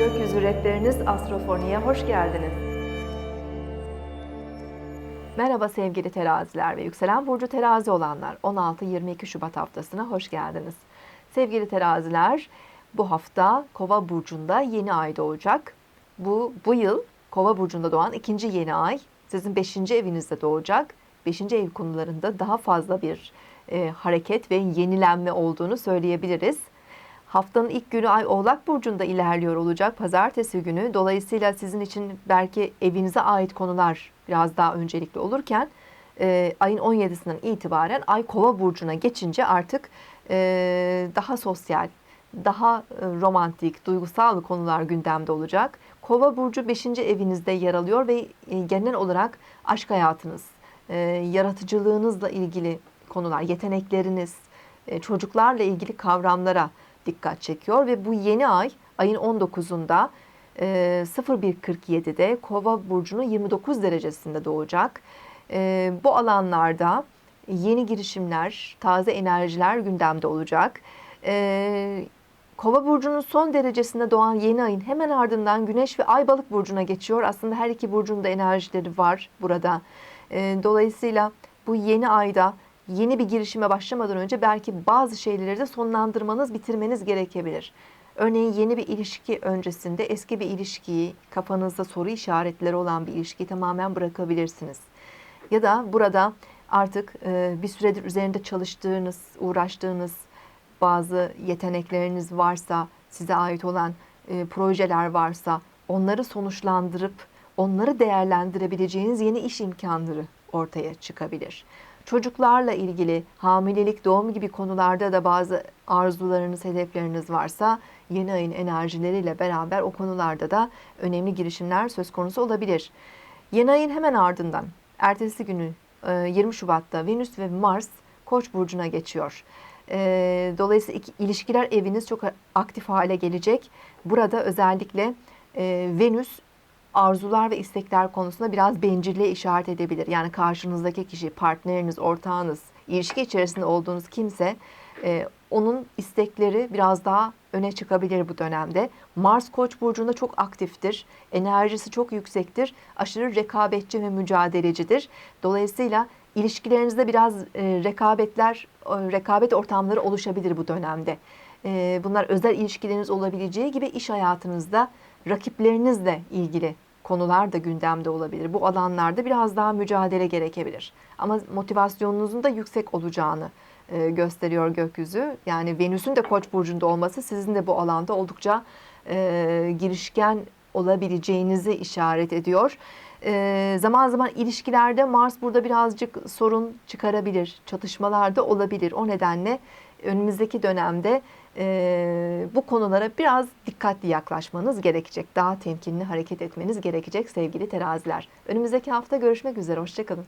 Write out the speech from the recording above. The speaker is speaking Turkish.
Hazretleriniz Astrofoni'ye hoş geldiniz. Merhaba sevgili teraziler ve yükselen burcu terazi olanlar. 16-22 Şubat haftasına hoş geldiniz. Sevgili teraziler, bu hafta Kova burcunda yeni ay doğacak. Bu bu yıl Kova burcunda doğan ikinci yeni ay sizin 5. evinizde doğacak. 5. ev konularında daha fazla bir e, hareket ve yenilenme olduğunu söyleyebiliriz. Haftanın ilk günü Ay Oğlak Burcu'nda ilerliyor olacak pazartesi günü. Dolayısıyla sizin için belki evinize ait konular biraz daha öncelikli olurken e, ayın 17'sinden itibaren Ay Kova Burcu'na geçince artık e, daha sosyal, daha e, romantik, duygusal konular gündemde olacak. Kova Burcu 5. evinizde yer alıyor ve e, genel olarak aşk hayatınız, e, yaratıcılığınızla ilgili konular, yetenekleriniz, çocuklarla ilgili kavramlara dikkat çekiyor ve bu yeni ay ayın 19'unda e, 01.47'de Kova burcunun 29 derecesinde doğacak. E, bu alanlarda yeni girişimler, taze enerjiler gündemde olacak. E, Kova burcunun son derecesinde doğan yeni ayın hemen ardından Güneş ve Ay Balık burcuna geçiyor. Aslında her iki burcun da enerjileri var burada. E, dolayısıyla bu yeni ayda yeni bir girişime başlamadan önce belki bazı şeyleri de sonlandırmanız, bitirmeniz gerekebilir. Örneğin yeni bir ilişki öncesinde eski bir ilişkiyi, kafanızda soru işaretleri olan bir ilişkiyi tamamen bırakabilirsiniz. Ya da burada artık e, bir süredir üzerinde çalıştığınız, uğraştığınız bazı yetenekleriniz varsa, size ait olan e, projeler varsa onları sonuçlandırıp onları değerlendirebileceğiniz yeni iş imkanları ortaya çıkabilir. Çocuklarla ilgili hamilelik, doğum gibi konularda da bazı arzularınız, hedefleriniz varsa yeni ayın enerjileriyle beraber o konularda da önemli girişimler söz konusu olabilir. Yeni ayın hemen ardından ertesi günü 20 Şubat'ta Venüs ve Mars Koç burcuna geçiyor. Dolayısıyla ilişkiler eviniz çok aktif hale gelecek. Burada özellikle Venüs arzular ve istekler konusunda biraz bencilliğe işaret edebilir. Yani karşınızdaki kişi, partneriniz, ortağınız, ilişki içerisinde olduğunuz kimse e, onun istekleri biraz daha öne çıkabilir bu dönemde. Mars Koç burcunda çok aktiftir. Enerjisi çok yüksektir. Aşırı rekabetçi ve mücadelecidir. Dolayısıyla ilişkilerinizde biraz e, rekabetler, e, rekabet ortamları oluşabilir bu dönemde. E, bunlar özel ilişkileriniz olabileceği gibi iş hayatınızda rakiplerinizle ilgili konular da gündemde olabilir. Bu alanlarda biraz daha mücadele gerekebilir. Ama motivasyonunuzun da yüksek olacağını e, gösteriyor gökyüzü. Yani Venüs'ün de Koç burcunda olması sizin de bu alanda oldukça e, girişken olabileceğinizi işaret ediyor. E, zaman zaman ilişkilerde Mars burada birazcık sorun çıkarabilir, çatışmalar da olabilir. O nedenle önümüzdeki dönemde e, bu konulara biraz dikkatli yaklaşmanız gerekecek. Daha temkinli hareket etmeniz gerekecek sevgili teraziler. Önümüzdeki hafta görüşmek üzere. Hoşçakalın.